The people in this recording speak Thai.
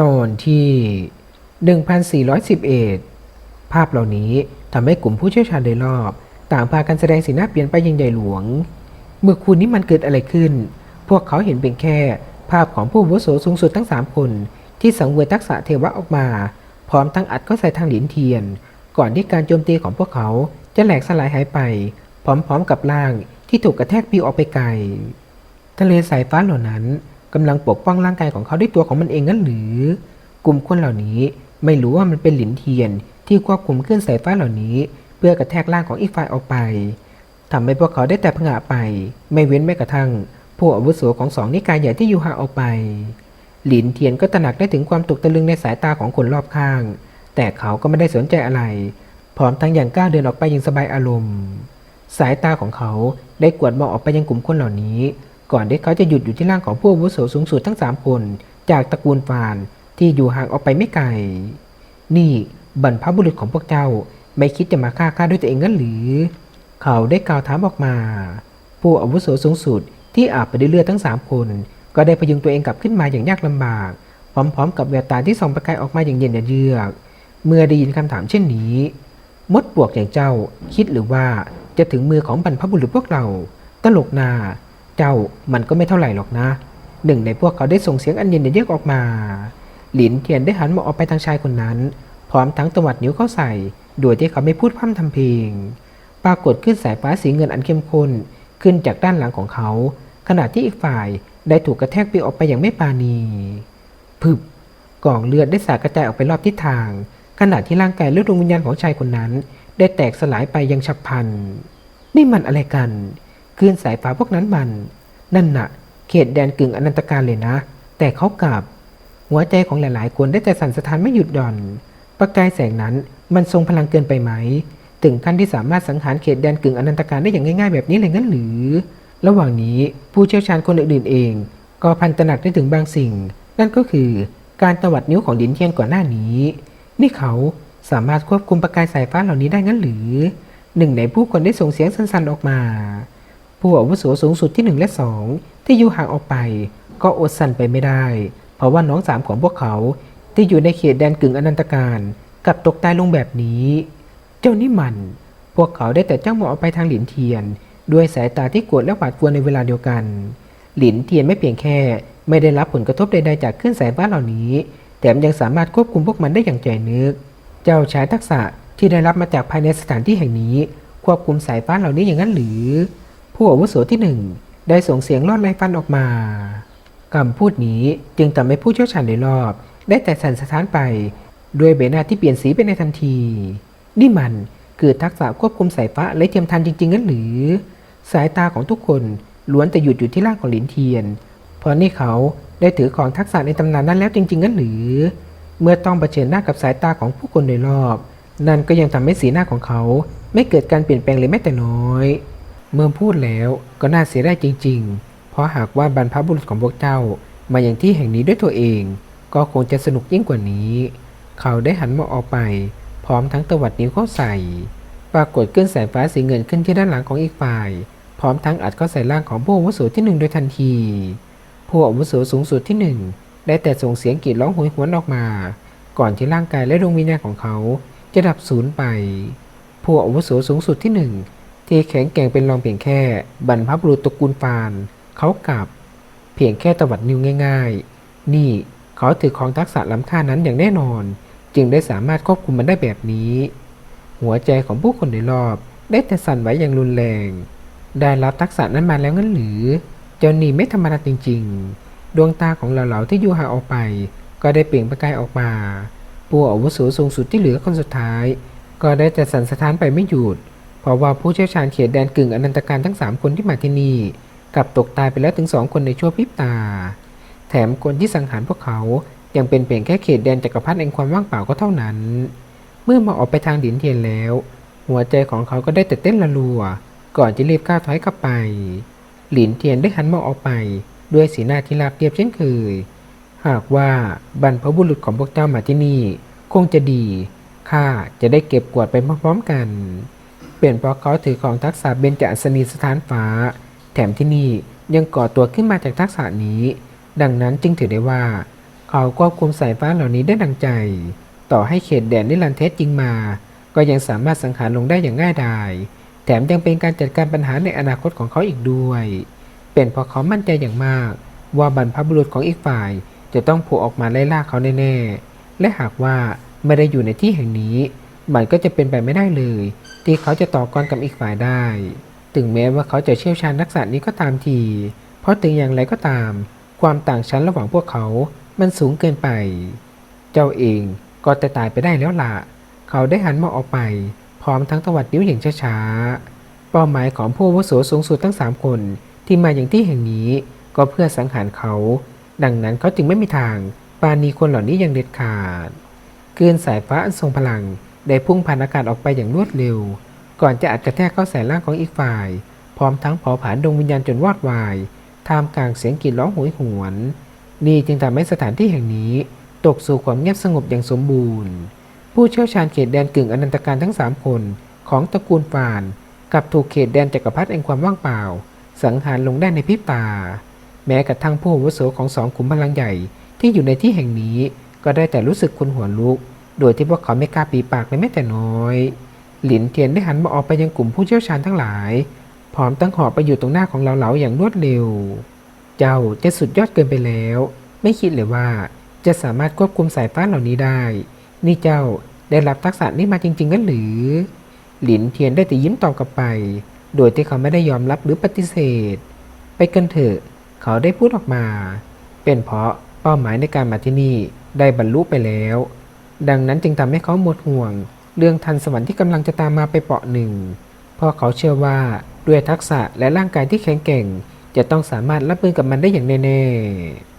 ตอนที่ 1411 ภาพเหล่านี้ทำให้กลุ่มผู้เชี่ยวชาญโดยรอบ ต่างพากันแสดงสีหน้าเปลี่ยนไปอยังใหญ่หลวง เมื่อคืนนี้มันเกิดอะไรขึ้น พวกเขาเห็นเป็นแค่ภาพของผู้วุโสสูงสุดทั้งสามคน ที่สังเวยทักษะเทวะออกมา พร้อมทั้งอัดเข้าใส่ทางหลินเทียน ก่อนที่การโจมตีของพวกเขาจะแหลกสลายหายไป พร้อมๆกับร่างที่ถูกกระแทกปิวออกไปไกล ทะเลสายฟ้าเหล่านั้น กำลังปกป้องร่างกายของเขาด้วยตัวของมันเองงั้นหรือ กลุ่มคนเหล่านี้ไม่รู้ว่ามันเป็นหลินเทียน ที่ควบคุมเคลื่อนสายฟ้าเหล่านี้ เพื่อกระแทกร่างของอีกฝ่ายออกไปทำให้พวกเขาได้แต่ผงะไป ไม่เว้นแม้กระทั่งผู้อาวุโสของสองนิกายใหญ่ที่อยู่ห่างออกไป หลินเทียนก็ตระหนักได้ถึงความตกตะลึงในสายตาของคนรอบข้าง แต่เขาก็ไม่ได้สนใจอะไร พร้อมทั้งอย่างก้าวเดินออกไปอย่างสบายอารมณ์ สายตาของเขาได้กวดมองออกไปยังกลุ่มคนเหล่านี้ ก่อนที่เขาจะหยุดอยู่ที่ร่างของผู้วุโสสูงสุดทั้งสามคน จากตระกูลฟานที่อยู่ห่างออกไปไม่ไกล นี่บรรพบุรุษของพวกเจ้าไม่คิดจะมาฆ่าข้าด้วยตัวเองงั้นหรือ เขาได้กล่าวถามออกมา ผู้อาวุโสสูงสุดที่อาบไปด้วยเลือดทั้งสามคน ก็ได้พยุงตัวเองกลับขึ้นมาอย่างยากลำบาก พร้อมๆ กับแววตาที่ส่องประกายออกมาอย่างเย็นเยือก เมื่อได้ยินคำถามเช่นนี้ มดปวกอย่างเจ้าคิดหรือว่าจะถึงมือของบรรพบุรุษพวกเรา ตลกนา จ้ามันก็ไม่เท่าไหร่หรอกนะ หนึ่งในพวกเขาได้ส่งเสียงอันเย็นเยือกออกมา หลินเทียนได้หันมองออกไปทางชายคนนั้น พร้อมทั้งตวัดนิ้วเข้าใส่ โดยที่เขาไม่พูดพร่ำทำเพลง ปรากฏขึ้นสายฟ้าสีเงินอันเข้มข้นขึ้นจากด้านหลังของเขา ขณะที่อีกฝ่ายได้ถูกกระแทกปลิวออกไปอย่างไม่ปราณีพึบกองเลือดได้สาดกระจายออกไปรอบทิศทาง ขณะที่ร่างกายและดวงวิญญาณของชายคนนั้น ได้แตกสลายไปยังฉับพลันนี่มันอะไรกัน คลื่นสายฟ้าพวกนั้นมัน นั่นน่ะ เขตแดนกึ่งอนันตการเลยนะ แต่เขากลับ หัวใจของหลายๆ คนได้แต่สั่นสะท้านไม่หยุดหย่อน ประกายแสงนั้นมันทรงพลังเกินไปไหม ถึงขั้นที่สามารถสังหารเขตแดนกึ่งอนันตการได้อย่างง่ายๆแบบนี้เลยงั้นหรือ ระหว่างนี้ผู้เชี่ยวชาญคนอื่นๆเอง ก็พันตระหนักได้ถึงบางสิ่ง นั่นก็คือการตวัดนิ้วของดินเทียนก่อนหน้านี้ นี่เขาสามารถควบคุมประกายสายฟ้าเหล่านี้ได้งั้นหรือ หนึ่งในผู้คนได้ส่งเสียงสั้นๆออกมา ผู้อาวุโสสูงสุดที่หนึ่งและสองที่อยู่ห่างออกไป ก็อดสั่นไปไม่ได้ เพราะว่าน้องสามของพวกเขาที่อยู่ในเขตแดนกึ่งอนันตการกลับตกตายลงแบบนี้ เจ้านี่มัน พวกเขาได้แต่จ้องมองออกไปทางหลินเทียน ด้วยสายตาที่กรธและหวาดกลัวในเวลาเดียวกัน หลินเทียนไม่เพียงแค่ ไม่ได้รับผลกระทบใดๆจากคลื่นสายฟ้าเหล่านี้ แถมยังสามารถควบคุมพวกมันได้อย่างใจนึก เจ้าชายทักษะที่ได้รับมาจากภายในสถานที่แห่งนี้ ควบคุมสายฟ้าเหล่านี้อย่างนั้นหรือ ผู้อาวุโสที่หนึ่งได้ส่งเสียงลอดไล่ฟันออกมาคำพูดนี้จึงทำให้ผู้เชี่ยวชาญในรอบ ได้แต่สั่นสะท้านไป ด้วยใบหน้าที่เปลี่ยนสีไปในทันที นี่มันคือทักษะควบคุมสายฟ้าและเทียมทันจริงๆงั้นหรือ สายตาของทุกคนล้วนแต่หยุดอยู่ที่ร่างของหลินเทียน เพราะนี่เขาได้ถือของทักษะในตำนานนั้นแล้วจริงๆงั้นหรือ เมื่อต้องเผชิญหน้ากับสายตาของผู้คนโดยรอบ นั่นก็ยังทำให้สีหน้าของเขา ไม่เกิดการเปลี่ยนแปลงเลยแม้แต่น้อย เมื่อพูดแล้วก็น่าเสียได้จริง ๆ เพราะหากว่าบรรพบุรุษของพวกเจ้ามาอย่างที่แห่งนี้ด้วยตัวเอง ก็คงจะสนุกยิ่งกว่านี้ เขาได้หันมองออกไป พร้อมทั้งตวัดนิ้วเข้าใส่ ปรากฏเกลื่อนแสงฟ้าสีเงินขึ้นที่ด้านหลังของอีกฝ่าย พร้อมทั้งอัดเข้าใส่ร่างของผู้อาวุโสที่หนึ่งโดยทันที ผู้อาวุโสสูงสุดที่หนึ่งได้แต่ส่งเสียงกรีดร้องโหยหวนออกมา ก่อนที่ร่างกายและดวงวิญญาณของเขาจะดับสูญไป ผู้อาวุโสสูงสุดที่หนึ่ง ที่แข็งแกร่งเป็นรองเพียงแค่บรรพบุรุษตระกูลฟานเขากลับ เพียงแค่ตวัดนิ้วง่าย ๆ นี่เขาถือของทักษะล้ำค่านั้นอย่างแน่นอน จึงได้สามารถควบคุมมันได้แบบนี้ หัวใจของผู้คนในรอบได้แต่สั่นไหวอย่างรุนแรง ได้รับทักษะนั้นมาแล้วงั้นหรือ เจ้านี่ไม่ธรรมดาจริง ๆ ดวงตาของเหล่าๆที่อยู่ห่างออกไป ก็ได้เปล่งประกายออกมา ผู้อาวุโสสูงสุดที่เหลือคนสุดท้าย ก็ได้แต่สั่นสะท้านไปไม่หยุด เพราะว่าผู้เชี่ยวชาญเขตแดนกึ่งอนันตการทั้ง 3 คนที่มาที่นี่กลับตกตายไปแล้วถึงสองคนในชั่วพริบตา แถมคนที่สังหารพวกเขายังเป็นเพียงแค่เขตแดนจักรพรรดิแห่งความว่างเปล่าก็เท่านั้น เมื่อมาออกไปทางดินเทียนแล้ว หัวใจของเขาก็ได้แต่เต้นระรัว ก่อนจะรีบก้าวถอยกลับไป หลินเทียนได้หันมองออกไป ด้วยสีหน้าที่ราบเรียบเช่นเคย หากว่าบรรพบุรุษของพวกเจ้ามาที่นี่ คงจะดีข้าจะได้เก็บกวาดไปพร้อมๆกัน เป็นเพราะเขาถือของทักษะเบญจอัศนีสถานฟ้า แถมที่นี่ยังก่อตัวขึ้นมาจากทักษะนี้ ดังนั้นจึงถือได้ว่า เขาควบคุมสายฟ้าเหล่านี้ได้ดังใจ ต่อให้เขตแดนนิรันเทสจริงมา ก็ยังสามารถสังหารลงได้อย่างง่ายดายแถมยังเป็นการจัดการปัญหาในอนาคตของเขาอีกด้วย เป็นเพราะเขามั่นใจอย่างมาก ว่าบรรพบุรุษของอีกฝ่ายจะต้องผล่ออกมาไล่ล่าเขาแน่ๆและหากว่าไม่ได้อยู่ในที่แห่งนี้ มันก็จะเป็นไปไม่ได้เลย ที่เขาจะต่อกรกับอีกฝ่ายได้ ถึงแม้ว่าเขาจะเชี่ยวชาญทักษะนี้ก็ตามที เพราะถึงอย่างไรก็ตาม ความต่างชั้นระหว่างพวกเขามันสูงเกินไป เจ้าเองก็จะตายไปได้แล้วล่ะ เขาได้หันมองออกไป พร้อมทั้งตวัดนิ้วอย่างช้าๆ เป้าหมายของผู้วุโสสูงสุดทั้งสามคนที่มาอย่างที่แห่งนี้ก็เพื่อสังหารเขา ดังนั้นเขาจึงไม่มีทางปาณีคนเหล่านี้อย่างเด็ดขาดคลื่นสายฟ้าอันทรงพลัง ได้พุ่งผ่านอากาศออกไปอย่างรวดเร็ว ก่อนจะอัดกระแทกเข้าใส่ร่างของอีกฝ่าย พร้อมทั้งเผาผลาญดวงวิญญาณจนวอดวาย ท่ามกลางเสียงกรีดร้องโหยหวน นี่จึงทำให้สถานที่แห่งนี้ ตกสู่ความเงียบสงบอย่างสมบูรณ์ ผู้เชี่ยวชาญเขตแดนกึ่งอนันตการทั้งสามคนของตระกูลฟานกับถูกเขตแดนจักรพรรดิแห่งความว่างเปล่า สังหารลงได้ในพริบตา แม้กระทั่งผู้วุโสของสองขุมพลังใหญ่ที่อยู่ในที่แห่งนี้ก็ได้แต่รู้สึกคุนหัวลุก โดยที่พวกเขาไม่กล้าปีปากเลยแม้แต่น้อย หลินเทียนได้หันมาออกไปยังกลุ่มผู้เชี่ยวชาญทั้งหลาย พร้อมตั้งหอบไปอยู่ตรงหน้าของเหลาๆอย่างรวดเร็ว เจ้าจะสุดยอดเกินไปแล้ว ไม่คิดเลยว่าจะสามารถควบคุมสายฟ้าเหล่านี้ได้ นี่เจ้าได้รับทักษะนี้มาจริงๆกันหรือ หลินเทียนได้แต่ยิ้มตอบกลับไป โดยที่เขาไม่ได้ยอมรับหรือปฏิเสธ ไปกันเถอะ เขาได้พูดออกมา เป็นเพราะเป้าหมายในการมาที่นี่ได้บรรลุไปแล้ว ดังนั้นจึงทำให้เขาหมดห่วง เรื่องทันสวรรค์ที่กำลังจะตามมาไปเปาะหนึ่งเพราะเขาเชื่อว่าด้วยทักษะและร่างกายที่แข็งแกร่ง จะต้องสามารถรับมือกับมันได้อย่างแน่ๆ